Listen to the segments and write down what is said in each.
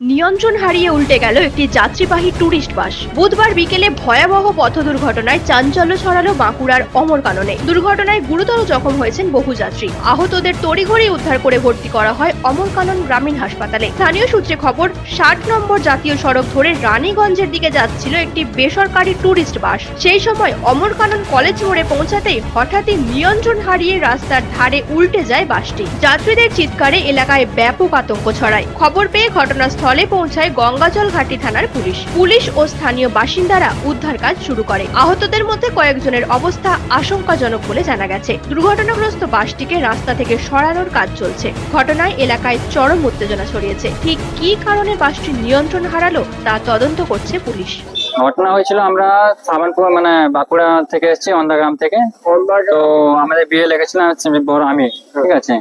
নিয়ন্ত্রণ হারিয়ে উল্টে গেল একটি যাত্রীবাহী ট্যুরিস্ট বাস। বুধবার বিকেলে ভয়াবহ পথ দুর্ঘটনায় চাঞ্চল্য ছড়ালো বাঁকুড়ার অমরকাননে দুর্ঘটনায় গুরুতর জখম হয়েছেন বহু যাত্রী। আহতদের তড়িঘড়ি উদ্ধার করে ভর্তি করা হয় অমরকানন গ্রামীণ হাসপাতালে। স্থানীয় সূত্রে খবর, ষাট নম্বর জাতীয় সড়ক ধরে রানীগঞ্জের দিকে যাচ্ছিল একটি বেসরকারি ট্যুরিস্ট বাস। সেই সময় অমরকানন কলেজ মোড়ে পৌঁছাতেই হঠাৎই নিয়ন্ত্রণ হারিয়ে রাস্তার ধারে উল্টে যায় বাসটি। যাত্রীদের চিৎকারে এলাকায় ব্যাপক আতঙ্ক ছড়ায়। খবর পেয়ে ঘটনাস্থলে পৌঁছায় গঙ্গাজল ঘাটি থানার পুলিশ। পুলিশ ও স্থানীয় বাসিন্দারা উদ্ধার কাজ শুরু করে। আহতদের মধ্যে কয়েকজনের অবস্থা আশঙ্কাজনক বলে জানা গেছে। দুর্ঘটনাগ্রস্ত বাসটিকে রাস্তা থেকে সরানোর কাজ চলছে। ঘটনায় এলাকায় চরম উত্তেজনা ছড়িয়েছে। ঠিক কি কারণে বাসটি নিয়ন্ত্রণ হারালো, তা তদন্ত করছে পুলিশ। ঘটনা হয়েছিল আমরা সাবানপুর মানে বাঁকুড়া থেকে এসেছি, অন্ধাগ্রাম থেকে। তো আমাদের বিয়ে লেগেছিলাম বড় আমি ঠিক আছে?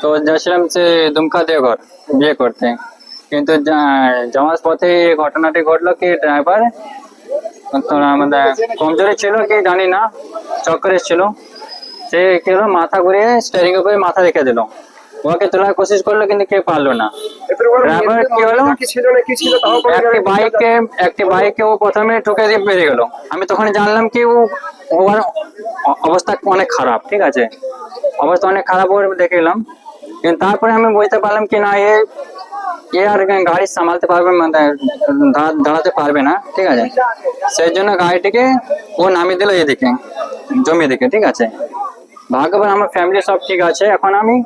তো যাচ্ছিলাম যে দুমকা দেওঘর, বিয়ে করতে। কিন্তু যাওয়ার পথে ঘটনাটি ঘটলো কি ড্রাইভার আমাদের কমজোরি ছিল কি জানি না, চক্করে ছিল। সে কি হলো, মাথা ঘুরিয়ে স্টিয়ারিং এর উপরে মাথা রেখে দিল। ওকে তোলার কোশিশ করল কিন্তু কেউ পারল না। ড্রাইভার কি হলো? একটি বাইকে একটি বাইকে ও প্রথমে ঠুকে দিয়ে বেরিয়ে গেল। আমি তখন জানলাম কি ও ওর অবস্থা অনেক খারাপ, ঠিক আছে? অবস্থা অনেক খারাপ ওর দেখে এলাম কিন্তু তারপরে আমি বুঝতে পারলাম কি না, এ এ আর গাড়ি সামালতে পারবে মানে দাঁড়াতে পারবে না ঠিক আছে? সেই জন্য গাড়িটিকে ও নামিয়ে দিল এদিকে জমি দিকে ঠিক আছে? ভাগ্যবান আমার ফ্যামিলি সব ঠিক আছে এখন আমি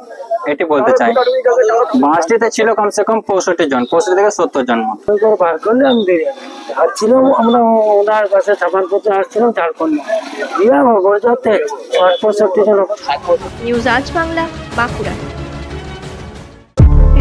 এটি বলতে চাই। বাসটিতে ছিল কমসে কম পঁয়ষট্টি জন পঁয়ষট্টি থেকে সত্তর জন বার করলে আমি। আসছিলাম আমরা ওনার কাছে সাবান করতে আসছিলাম পঁয়ষট্টি জন নিউজ আজ বাংলা বাঁকুড়া।